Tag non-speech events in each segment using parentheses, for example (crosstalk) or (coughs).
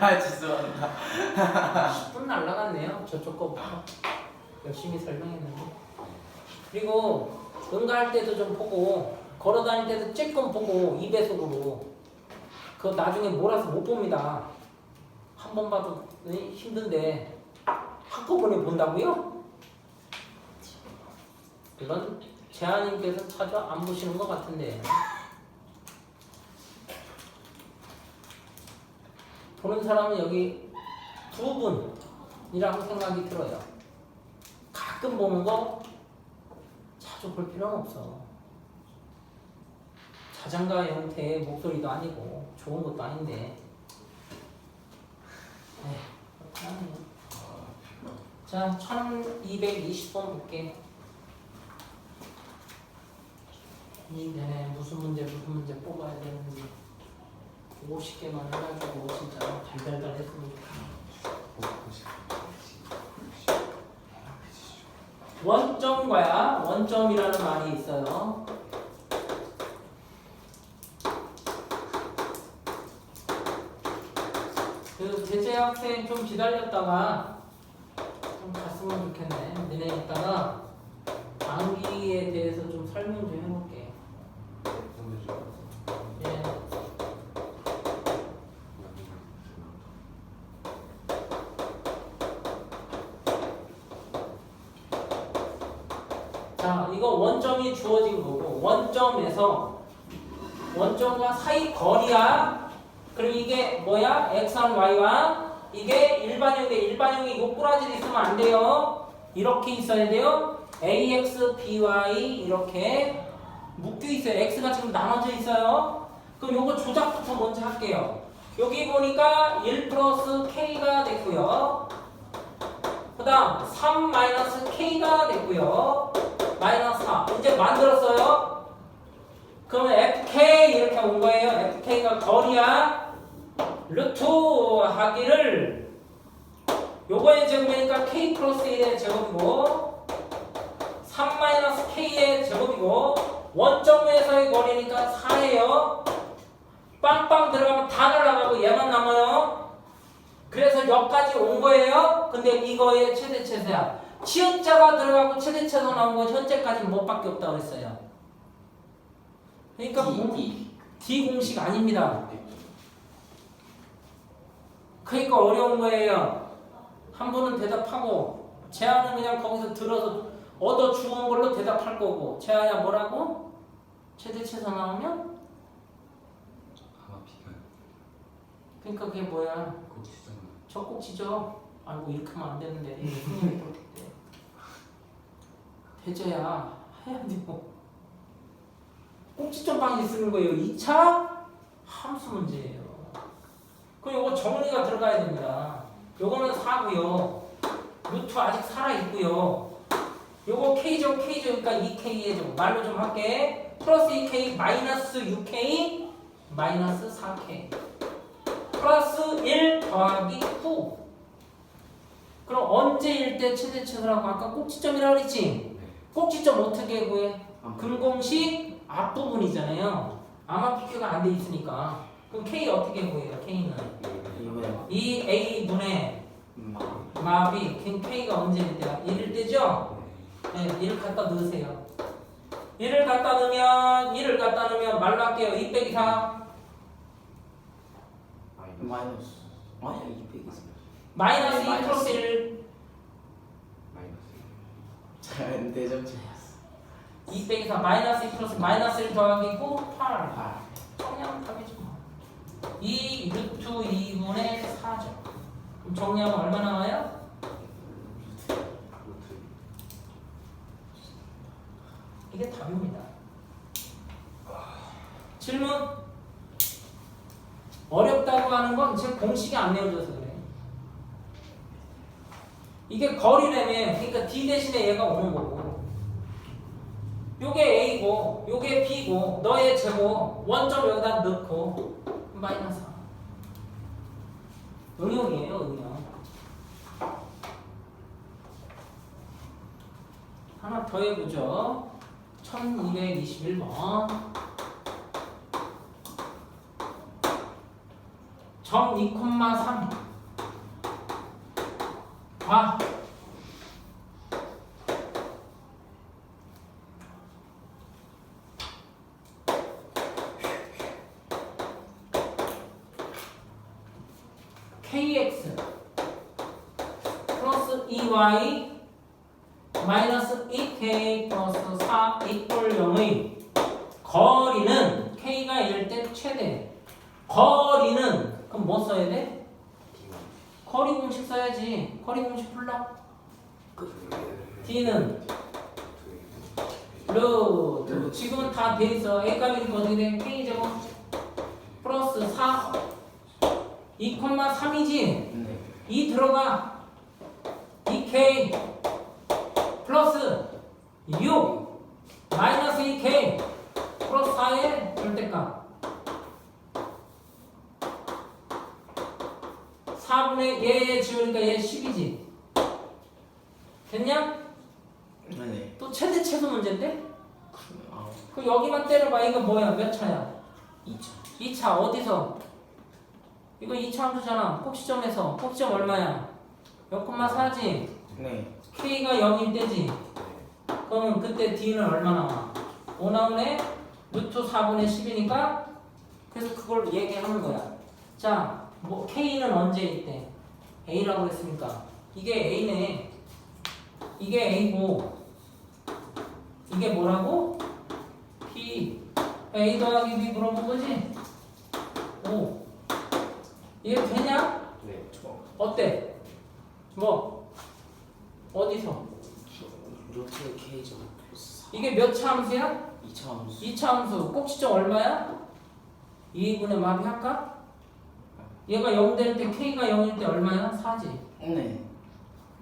아 죄송합니다. 10분 날라갔네요. 저쪽 거부터 열심히 설명했는데. 그리고 응가할 때도 좀 보고 걸어 다닐 때도 쬐끔 보고 2배속으로 그거 나중에 몰아서 못 봅니다. 한 번 봐도 힘든데 한꺼번에 본다고요? 물론 재하님께서 자주 안 보시는 것 같은데 보는 사람은 여기 두 분이라고 생각이 들어요. 가끔 보는 거 자주 볼 필요는 없어. 자장가 형태의 목소리도 아니고 좋은 것도 아닌데. 네, 그렇긴 하네요. 자, 1220번 볼게. 이 내내 무슨 문제 무슨 문제 뽑아야 되는지 50개만 해가지고 진짜 달달달 좋겠네. 원점과야 원점이라는 말이 있어요. 그 제재 학생 좀 기다렸다가 좀 갔으면 좋겠네. 니네 이따가 암기에 대해서 좀 설명 좀 해볼게. 예. 자, 이거 원점이 주어진 거고 원점에서 원점과 사이 거리야. 그럼 이게 뭐야? x1, y1 이게 일반형인데 일반형이 요 꼬라지 있으면 안 돼요. 이렇게 있어야 돼요. ax, by 이렇게 묶여 있어요. x가 지금 나눠져 있어요. 그럼 요거 조작부터 먼저 할게요. 여기 보니까 1 플러스 k가 됐고요. 그 다음 3 마이너스 k가 됐고요. 마이너스 4. 이제 만들었어요. 그러면 fk 이렇게 온 거예요. fk가 거리야. 루트 하기를 요거의 제곱이니까 k 플러스 1의 제곱이고 3 마이너스 k의 제곱이고 원점에서의 거리니까 4예요. 빵빵 들어가면 다 날아가고 얘만 남아요. 그래서 여기까지 온 거예요. 근데 이거의 최대 최소야. 치읓자가 들어가고 최대 최소 나온 건 현재까지는 뭐밖에 없다고 했어요. 그러니까 뭐 D 공식 아닙니다. 그러니까 어려운 거예요. 한 분은 대답하고 재하는 그냥 거기서 들어서 얻어 주운 걸로 대답할 거고 재하야 뭐라고? 최대 최소 나오면? 아마 비가 그러니까 그게 뭐야? 꼭 지잖아. 적국지죠. 아이고 이렇게 하면 안 되는데. 대저야 해야 돼 뭐. 꼭지점방에 쓰는 거예요. 2차 함수 문제예요. 그럼 이거 정리가 들어가야 됩니다. 요거는 4고요. 루트 아직 살아있고요. 요거 K죠, K죠. 그러니까 2K의 좀 말로 좀 할게. 플러스 2K 마이너스 6K 마이너스 4K 플러스 1 더하기 9 그럼 언제일 때 최대 최소라고 아까 꼭지점이라고 그랬지? 네. 꼭지점 어떻게 구해? 근공식 앞부분이잖아요. 아마 PQ가 안 돼 있으니까. 그럼 K 어떻게 구해요? K는. 이 A 분의 음. 마비 K가 언제일 때야? 1일 때죠? 네. 네, 1을 갖다 넣으세요. 1을 갖다 넣으면 1을 갖다 넣으면 말로 할게요. 2 빼기 4 마이너스. 아니야 200 있어. 마이너스 2 마이너스. 플러스 1 마이너스. 잘 대접제. 2 빼기 4 마이너스 2 플러스 마이너스 1 더하기 9 8 아. 그냥 답이죠. 2 루트 2분의 4죠. 그럼 정리하면 얼마 나와요? 이게 답입니다. 질문? 어렵다고 하는 건제 공식이 안 내어져서 그래. 이게 거리라며, 그러니까 D 대신에 얘가 오는 거고. 요게 A고, 요게 B고, 너의 제곱, 원점 여기다 넣고, 마이너스 4. 응용이에요, 응용. 하나 더 해보죠. 1221번. 점 2,3과 kx 플러스 2y 마이너스 2k 플러스 4 이퀄 0의 거리는 k가 1일 때 최대 거리는 그럼 뭐 써야 돼? 거리 공식 써야지. 거리 공식 풀라 d는 루트 지금은 다 돼 있어. A 값이 어떻게 돼? k 제곱 플러스 4 2,3이지? 네. 2 들어가. 2k 플러스 6 마이너스 2k 플러스 4의 절대값 4분의 얘 지우니까 얘 10이지 됐냐? 네. 또 최대 최소 문제인데? 아, 그 여기만 때려봐 이거 뭐야 몇 차야? 2차. 2차 어디서? 이거 2차 함수잖아 꼭지점에서 꼭지점 얼마야? 몇 콤마 4지? 네. K가 0일 때지? 그러면 그때 D는 얼마 나와? 5 나오네? 루트 4분의 10이니까 그래서 그걸 얘기하는 거야 자, 뭐 K는 언제 있대? A라고 했으니까 이게 A네 이게 A고 이게 뭐라고? P A 더하기 B 물어본 거지? 오 이해 되냐? 네. 저 어때? 뭐? 어디서? 루트 K 제곱 플러스 4. 이게 몇 차 함수야? 2차 함수. 2차 함수 꼭지점 얼마야? 2분의 마비 할까? 얘가 0 될 때 K가 0일 때 얼마야? 4지 네.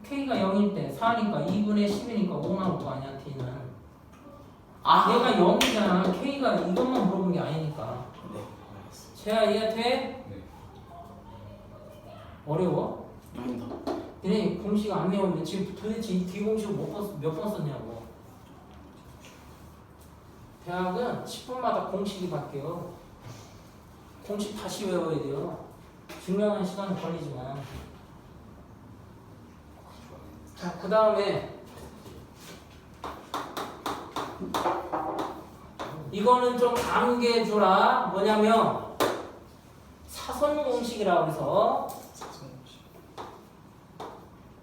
K가 0일 때 4니까 2분의 10이니까 5 나올 거 아니야 T는 아. 얘가 0이잖아 K가 이것만 물어본 게 아니니까 네. 알겠습니다. 재야 이해 돼? 네. 어려워? 아닙니다. 얘네 공식 안 외웠는데 지금 도대체 이 뒤공식을 몇번 썼냐고 대학은 10분마다 공식이 바뀌어 공식 다시 외워야 돼요 중요한 시간은 걸리지만. 자 그 다음에 이거는 좀 암기해주라. 뭐냐면 사선 공식이라고 해서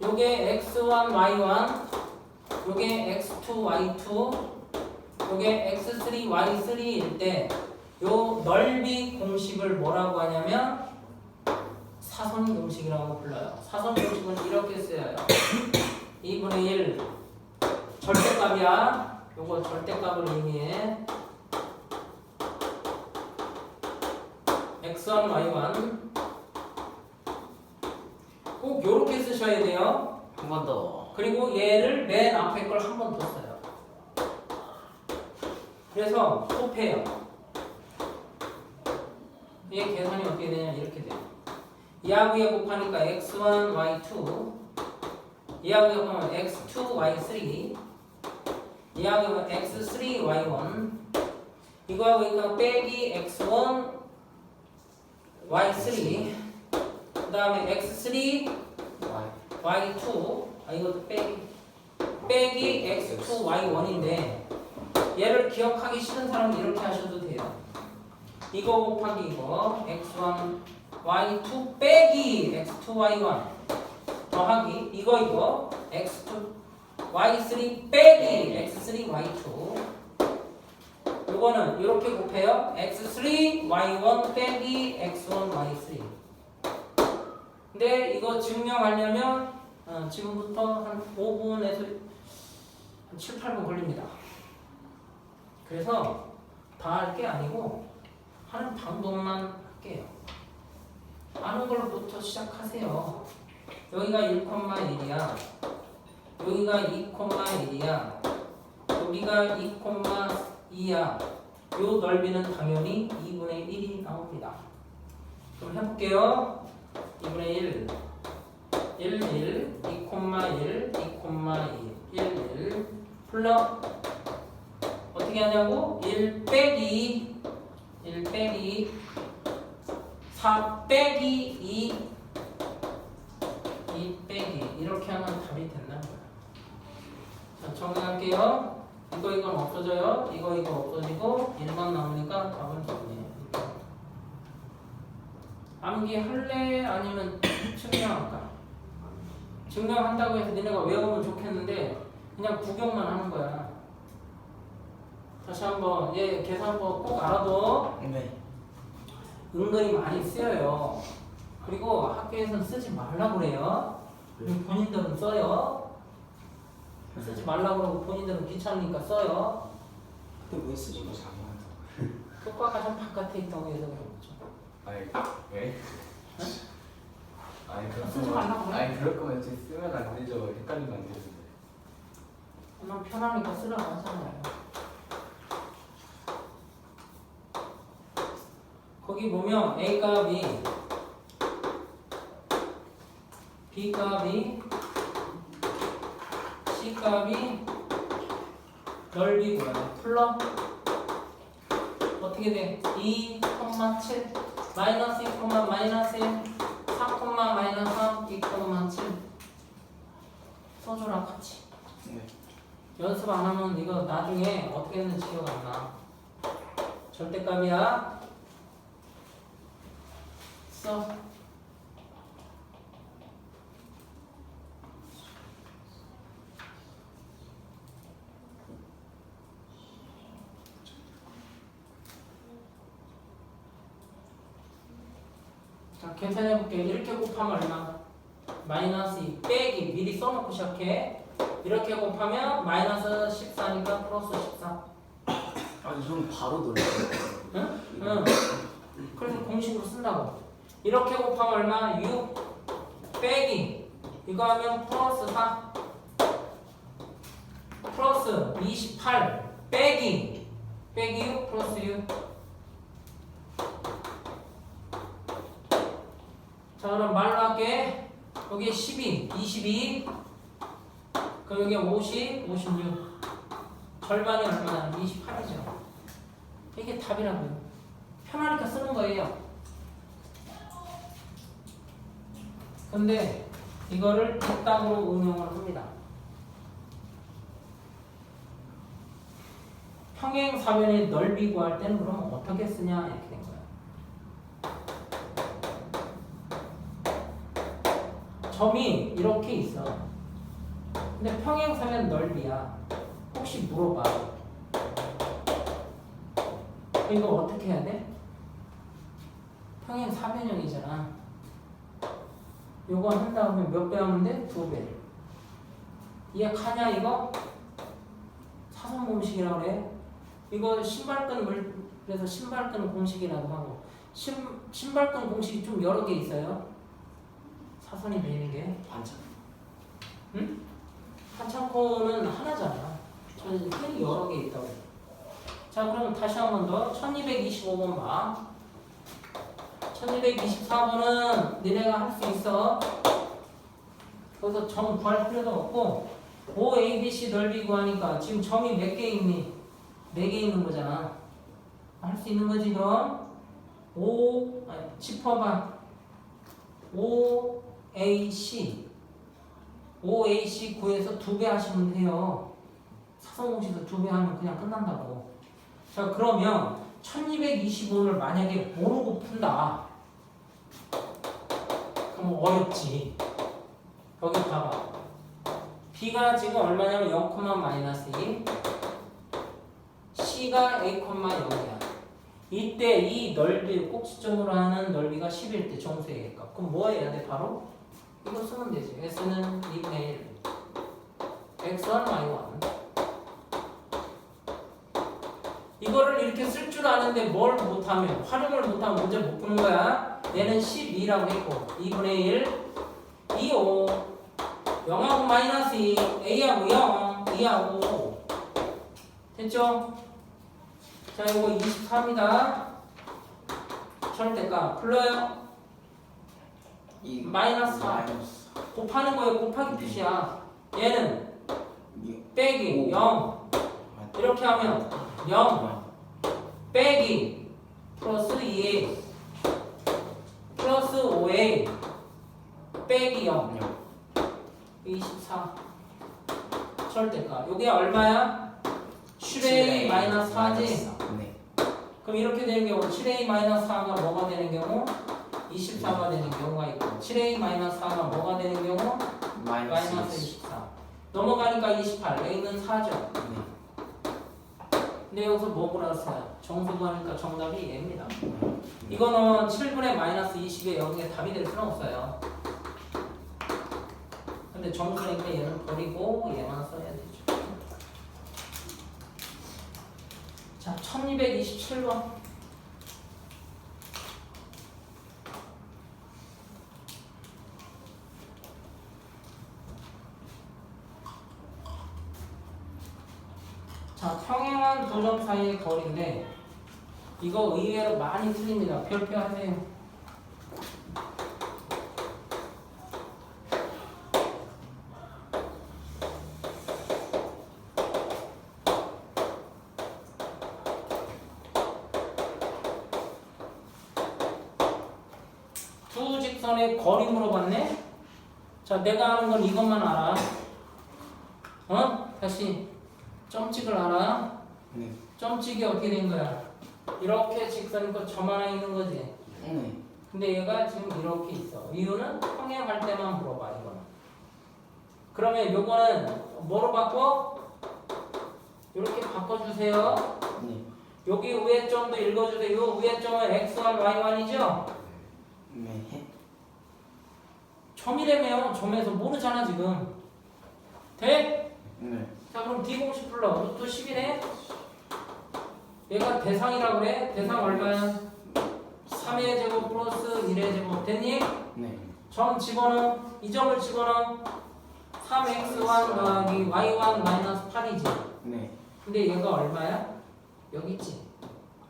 요게 x1, y1, 요게 x2, y2, 요게 x3, y3일 때 요 넓이 공식을 뭐라고 하냐면 사선 공식이라고 불러요. 사선 공식은 이렇게 쓰여요. (coughs) 2분의 1 절대값이야. 요거 절대값을 의미해. x1, y1 꼭 요렇게 쓰셔야 돼요. 한 번 더. 그리고 얘를 맨 앞에 걸 한 번 더 써요. 그래서 곱해요. 얘 계산이 어떻게 되냐면 이렇게 돼요. 얘하고 얘 곱하니까 x1, y2 얘하고 얘 곱하면 x2, y3 얘하고 얘 x3, y1 이거하고 이거 빼기 x1, y3 그 다음에 x3, Y. y2 아 이것도 빼기. 빼기 x2 y1인데 얘를 기억하기 싫은 사람은 이렇게 하셔도 돼요. 이거 곱하기 이거 x1 y2 빼기 x2 y1 더하기 이거 이거. x2 y3 빼기 x3 y2 요거는 이렇게 곱해요. x3 y1 빼기 x1 y3 근데 이거 증명하려면 어, 지금부터 한 5분에서 한 7, 8분 걸립니다. 그래서 다 할 게 아니고 하는 방법만 할게요. 아는 걸로부터 시작하세요. 여기가 1,1이야. 여기가 2,1이야. 여기가 2,2야. 요 넓이는 당연히 2분의 1이 나옵니다. 그럼 해볼게요. 2분의 1 1, 1, 2, 2, 2, 1, 1 풀러 어떻게 하냐고? 1 빼기 1 빼기 4 빼기 2 2 빼기 이렇게 하면 답이 된다는 거야. 자, 정리할게요. 이거 이건 없어져요. 이거 이거 없어지고 1번 나오니까 답은 정리해요. 암기 할래 아니면 증명할까? 증명한다고 해서 니네가 외우면 좋겠는데 그냥 구경만 하는 거야. 다시 한번 얘 계산법 꼭 알아둬. 네. 은근히 많이 쓰여요. 그리고 학교에서는 쓰지 말라고 그래요. 그리고 본인들은 써요. 쓰지 말라고 그러고 본인들은 귀찮으니까 써요. 근데 왜 쓰지 뭐 잘못 효과 가장 바깥에 있다고 해서 그렇죠. 아니 왜? 아니 그럴 쓰지 거면- 말라고 그래. 아니 그럴 거면 이제 쓰면 안 되죠 헷갈리면 안 되는데 난 편하니까 쓰라고 하잖아요. 거기 보면 A 값이 B 값이 C 값이 넓이고요. 풀러 어떻게 돼? 2, 7 마이너스 2, 마이너스 1 3, 마이너스 3, 2, 7 써줘라 같이. 네. 연습 안 하면 이거 나중에 어떻게 했는지 기억 안 나. 절대값이야. 써. 자, 계산해볼게. 이렇게 곱하면 얼마? 마이너스 2 빼기 미리 써놓고 시작해. 이렇게 곱하면 마이너스 14니까 플러스 14. 아니 저는 바로 놀래요. 응? 응. 그래서 공식으로 쓴다고. 이렇게 곱하면 얼마? 6 빼기. 이거 하면 플러스 4 플러스 28 빼기. 빼기 6 플러스 6 자 그럼 말로 할게. 여기 12 22 그럼 여기 50 56 절반이 얼마나 28이죠. 이게 답이라고요. 편하니까 쓰는 거예요 근데 이거를 뒷땅으로 응용을 합니다. 평행 사변의 넓이 구할 때는 그럼 어떻게 쓰냐 이렇게 된 거야. 점이 이렇게 있어. 근데 평행 사변 넓이야. 혹시 물어봐. 이거 어떻게 해야 돼? 평행 사변형이잖아. 요거 한 다음에 몇 배 하면 돼? 두 배. 이해가냐 이거? 사선 공식이라고 그래. 이거 신발끈 물 그래서 신발끈 공식이라고 하고 신 신발끈 공식이 좀 여러 개 있어요. 사선이 되는 게 반찬. 하찮고는 하나잖아. 저는 끈이 여러 개 있다고. 자 그럼 다시 한 번 더. 1225번 봐. 1224번은 니네가 할 수 있어. 거기서 점 구할 필요도 없고 O, A, B, C 넓이 구하니까 지금 점이 몇 개 있니? 네개 있는 거잖아. 할 수 있는 거지 그럼 O, 아니, 짚어봐. O, A, C OAC 구해서 두 배 하시면 돼요. 사성공식에서 두 배 하면 그냥 끝난다고. 자 그러면 1225를 만약에 모르고 푼다. 그럼 어렵지. 여기 봐봐. B가 지금 얼마냐면 0, 마이너스 2. C가 A, 0이야. 이때 이 넓이 꼭지점으로 하는 넓이가 10일 때 정수의 값. 그럼 뭐 해야 돼 바로? 이거 쓰면 되지. S는 2분의 1. X1, Y1. 이거를 이렇게 쓸 줄 아는데 뭘 못하면, 활용을 못하면 문제 못 푸는 거야. 얘는 12라고 했고, 2분의 1, 2, 5. 0하고 마이너스 2, A하고 0, 2하고. 됐죠? 자, 이거 24입니다. 절대값. 불러요? 이 마이너스 사. 마이너스. 곱하는 거에 곱하기 표시야. 얘는 이- 빼기 오. 0 이렇게 하면 0 빼기 플러스 2 플러스 5a 빼기 0 0 24 절대값 요게 얼마야? 7a 마이너스 4지? 네. 그럼 이렇게 되는 경우 7a 마이너스 4가 뭐가 되는 경우? 24가 되는 경우가 있고 7a 마이너스 4가 뭐가 되는 경우? 마이너스 마이너스 20 24 넘어가니까 28 A는 4죠? 네. 근데 여기서 뭐 보라어요? 정수 구하니까 정답이 얘입니다 이거는 7분의 마이너스 20에 여기에 답이 될 수는 없어요. 근데 정수니까 얘는 버리고 얘만 써야 되죠. 자 1227번. 자, 평행한 두 점 사이의 거리인데 이거 의외로 많이 틀립니다. 별표 하세요. 두 직선의 거리 물어봤네? 자, 내가 아는 건 이것만 알아. 어? 다시 점찍을 알아? 네 점찍이 어떻게 된 거야? 이렇게 직선이고 점 하나 있는 거지. 네 근데 얘가 지금 이렇게 있어. 이유는 평행할 때만 물어봐 이거는. 그러면 요거는 뭐로 바꿔? 이렇게 바꿔주세요. 네 여기 위에 점도 읽어주세요. 요 위에 점은 x1, y1이죠? 네 점이라며 점에서 모르잖아 지금. 돼? 네 자 그럼 D 공식 불러. 루트 10이네. 얘가 대상이라고 그래. 대상 얼마야? 3의 제곱 플러스 1의 제곱 됐니? 네 점 집어넣어. 이 점을 집어넣어. 3x1 더하기 y1 마이너스 8이지. 네 근데 얘가 얼마야? 여기 있지.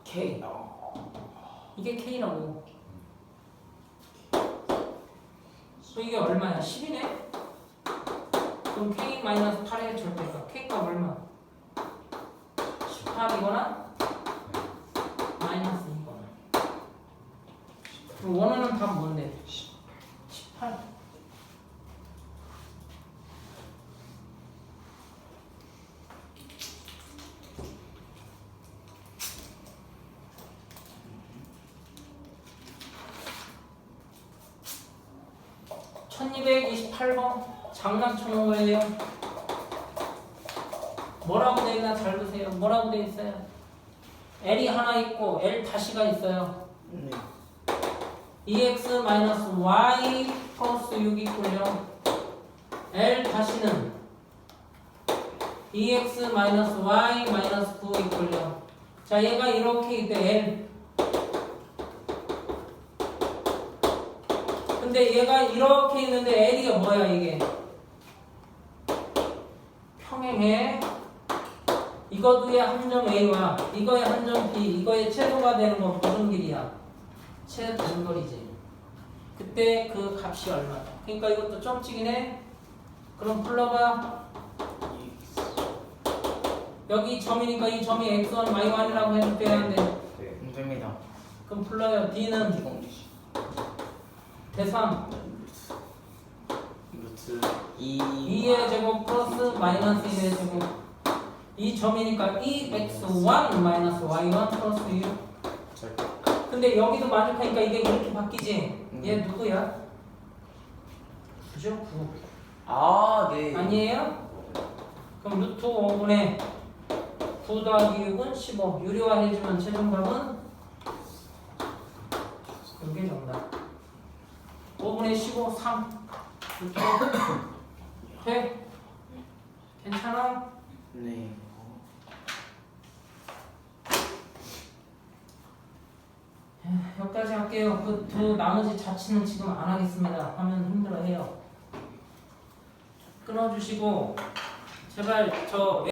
K 어 이게 k라고. 그럼 이게 얼마야? 10이네? 그럼 k 마이너스 8의 절대값. k값 얼마? 18이거나 마이너스 2거나. 그럼 원하는 답 뭔데? 18. (1228번) 장난쳐놓은 거예요. 뭐라고 돼 있나 잘 보세요. 뭐라고 돼 있어요? L이 하나 있고 L 다시가 있어요. 네 2x 마이너스 y 플러스 6이고요. L 다시는 2x 마이너스 y 마이너스 9 있고요. 자, 얘가 이렇게 있대 L. 근데 얘가 이렇게 있는데 L이가 뭐야 이게? 평행해. 이것도의 한점 A와 이거의 한점 B, 이거의 최소가 되는 건 무슨 길이야? 최단거리지. 그때 그 값이 얼마다. 그러니까 이것도 점찍이네. 그럼 불러봐. 여기 점이니까 이 점이 x1, y1이라고 해도 되는데 네. 힘듭니다 그럼 불러요. D는 대상 루트 2 2의 제곱 플러스 마이너스 1의 제곱 이 점이니까 2x1 마이너스 y1 플러스 6 절대 근데 여기도 마주하니까 이게 이렇게 바뀌지? 얘 누구야? 9죠 9 아 네 아니에요? 그럼 루트 5분의 9 더하기 6은 15 유리화 해주면 최종값은 이게 정답 5분의 15 3 루트 5 돼? 괜찮아? 네 여기까지 할게요. 그 두 나머지 자취는 지금 안 하겠습니다. 하면 힘들어해요. 끊어주시고 제발 저